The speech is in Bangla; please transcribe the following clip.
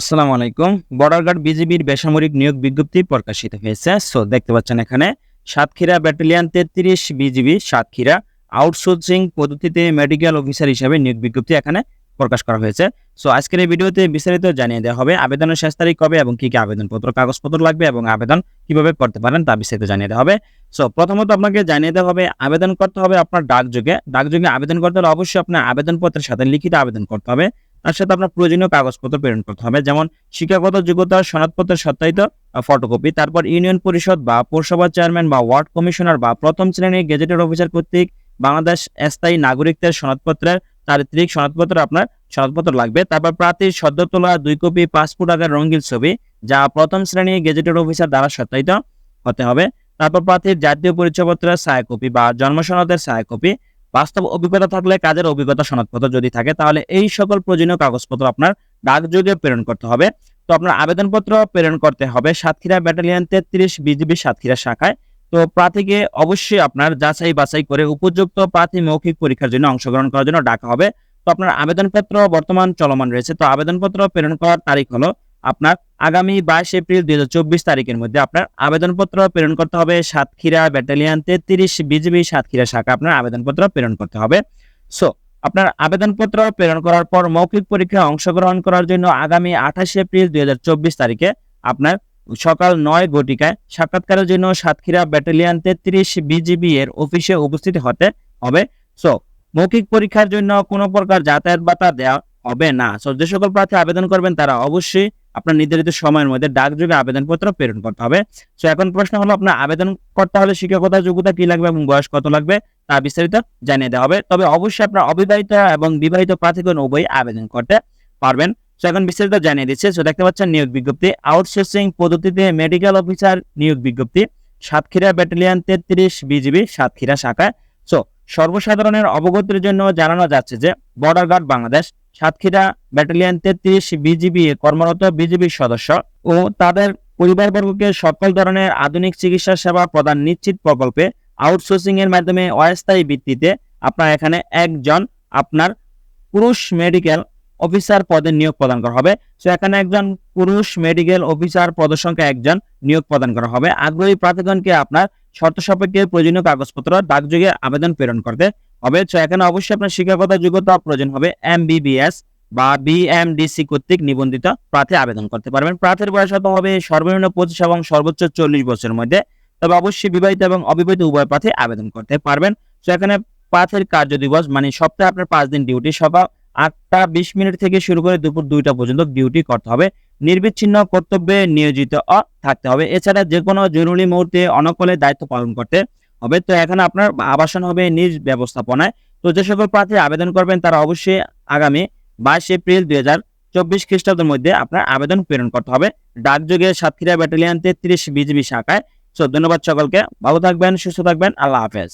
আসসালামু আলাইকুম। বর্ডার গার্ড বিজিবির বেসামরিক নিয়োগ বিজ্ঞপ্তি প্রকাশিত হয়েছে। সো, দেখতে পাচ্ছেন এখানে সাতক্ষীরা ব্যাটালিয়ন তেত্রিশ বিজিবি সাতক্ষীরা আউটসোর্সিং পদ্ধতিতে মেডিকেল অফিসার হিসেবে নিয়োগ বিজ্ঞপ্তি এখানে প্রকাশ করা হয়েছে। সো, আজকের এই ভিডিওতে বিস্তারিত জানিয়ে দেওয়া হবে আবেদনের শেষ তারিখ কবে এবং কি কি আবেদনপত্র, কাগজপত্র লাগবে এবং আবেদন কীভাবে করতে পারেন তা বিস্তারিত জানিয়ে দেওয়া হবে। সো, প্রথমত আপনাকে জানিয়ে দেওয়া হবে, আবেদন করতে হবে আপনার ডাকযোগে। ডাকযোগে আবেদন করতে হলে অবশ্যই আপনার আবেদনপত্রের সাথে লিখিত আবেদন করতে হবে। তার সাথে আপনার প্রয়োজনীয় কাগজপত্র প্রেরণ করতে হবে, যেমন শিক্ষাগত যোগ্যতা সনদপত্রের সত্যায়িত ফটোকপি তারপর ইউনিয়ন পরিষদ বা পৌরসভা চেয়ারম্যান বা ওয়ার্ড কমিশনার বা প্রথম শ্রেণির গেজেটেড অফিসার কর্তৃক বাংলাদেশ স্থায়ী নাগরিকদের সনদপত্রের চারিত্রিক সনদপত্র আপনার সনদপত্র লাগবে। তারপর প্রার্থীর সদ্য তোলা দুই কপি পাসপোর্ট আকার রঙিন ছবি, যা প্রথম শ্রেণি গেজেটেড অফিসার দ্বারা সত্যায়িত হতে হবে। তারপর প্রার্থীর জাতীয় পরিচয়পত্রের সহায়ক কপি বা জন্ম সনদের সহায়ক কপি বাস্তব অভিজ্ঞতা থাকলে কাজের অভিজ্ঞতা সনদপত্র যদি থাকে, তাহলে এই সকল প্রয়োজনীয় কাগজপত্র আপনার ডাকযোগে প্রেরণ করতে হবে। তো আপনার আবেদনপত্র প্রেরণ করতে হবে সাতক্ষীরা ব্যাটালিয়ন তেত্রিশ বিজিবি সাতক্ষীরা শাখায়। তো প্রার্থীকে অবশ্যই আপনার যাচাই বাছাই করে উপযুক্ত প্রার্থী মৌখিক পরীক্ষার জন্য অংশগ্রহণ করার জন্য ডাকা হবে। তো আপনার আবেদনপত্র বর্তমান চলমান রয়েছে। তো আবেদনপত্র প্রেরণ করার তারিখ হলো আপনার আগামী বাইশ এপ্রিল দুই হাজার চব্বিশ তারিখের মধ্যে আপনার আবেদনপত্র প্রেরণ করতে হবে সাতক্ষীরা ব্যাটালিয়ান তেত্রিশ বিজিবি সাতক্ষীরা শাখা আপনার আবেদনপত্র প্রেরণ করতে হবে। সো আপনার আবেদনপত্র প্রেরণ করার পর মৌখিক পরীক্ষায় অংশগ্রহণ করার জন্য আগামী আঠাশে এপ্রিল দুই তারিখে আপনার সকাল নয় ঘটিকায় সাক্ষাৎকারের জন্য সাতক্ষীরা ব্যাটালিয়ন তেত্রিশ বিজিবি এর অফিসে উপস্থিত হতে হবে। সো মৌখিক পরীক্ষার জন্য কোনো প্রকার যাতায়াত ভাতা দেওয়া হবে না। সো যে সকল প্রার্থী আবেদন করবেন তারা অবশ্যই আপনার নির্ধারিত সময়ের মধ্যে ডাকযোগে আবেদনপত্র প্রেরণ করতে হবে। সো এখন প্রশ্ন হলো, আপনার আবেদন করতে হলে শিক্ষকতা, যোগ্যতা কি লাগবে এবং বয়স কত লাগবে? তা বিস্তারিত জানিয়ে দেওয়া হবে। তবে অবশ্যই আপনার অবিবাহিত এবং বিবাহিত প্রার্থীগণ উভয় আবেদন করতে পারবেন। সো এখন বিস্তারিত জানিয়ে দিচ্ছে। সো দেখতে পাচ্ছেন নিয়োগ বিজ্ঞপ্তি। আউটসোর্সিং পদ্ধতিতে মেডিকেল অফিসার নিয়োগ বিজ্ঞপ্তি। সাতক্ষীরা ব্যাটালিয়ন তেত্রিশ বিজিবি সাতক্ষীরা শাখায়। সো সর্বসাধারণের অবগতির জন্য জানানো যাচ্ছে যে border guard Bangladesh Satkhira battalion তেত্রিশ বিজিবি কর্মরত বিজিবি সদস্য ও তাদের পরিবারবর্গকে সকল ধরনের আধুনিক চিকিৎসা সেবা প্রদান নিশ্চিত প্রকল্পে আউটসোর্সিং এর মাধ্যমে অস্থায়ী ভিত্তিতে আপনার এখানে একজন আপনার পুরুষ মেডিকেল অফিসার পদে নিয়োগ প্রদান করা হবে। তো এখানে একজন পুরুষ মেডিকেল অফিসার পদসংখ্যা একজন নিয়োগ প্রদান করা হবে। আগ্রহী প্রার্থীগণকে আপনার শর্ত সাপেক্ষে প্রয়োজনীয় কাগজপত্র, ডাকযোগে আবেদন প্রেরণ করতে হবে তো এখানে অবশ্যই আপনার শিক্ষাগত যোগ্যতা প্রয়োজন হবে। এমবিবিএস বা বিএমডিসি কর্তৃক নিবন্ধিত প্রার্থী আবেদন করতে পারবেন। প্রার্থীর বয়স হতে হবে সর্বনিম্ন পঁচিশ এবং সর্বোচ্চ চল্লিশ বছরের মধ্যে। তবে অবশ্যই বিবাহিত এবং অবিবাহিত উভয় প্রার্থী আবেদন করতে পারবেন। তো এখানে প্রার্থীর কার্য দিবস মানে সপ্তাহে আপনার পাঁচ দিন ডিউটি সকাল আটটা বিশ মিনিট থেকে শুরু করে দুপুর দুইটা পর্যন্ত ডিউটি করতে হবে। নির্বিচ্ছিন্ন কর্তব্যে নিয়োজিত থাকতে হবে। এছাড়া যে কোনো জরুরি মুহূর্তে অনকলে দায়িত্ব পালন করতে হবে। তো এখানে আপনার আবাসন হবে নিজ ব্যবস্থাপনায়। তো যে সকল প্রার্থী আবেদন করবেন, তারা অবশ্যই আগামী বাইশ এপ্রিল দুই হাজার চব্বিশ খ্রিস্টাব্দের মধ্যে আপনার আবেদন প্রেরণ করতে হবে। ডাকযোগে সাতক্ষীরা ব্যাটালিয়ন তেত্রিশ বিজিবি শাখায়। সো ধন্যবাদ সকলকে। ভালো থাকবেন, সুস্থ থাকবেন। আল্লাহ হাফেজ।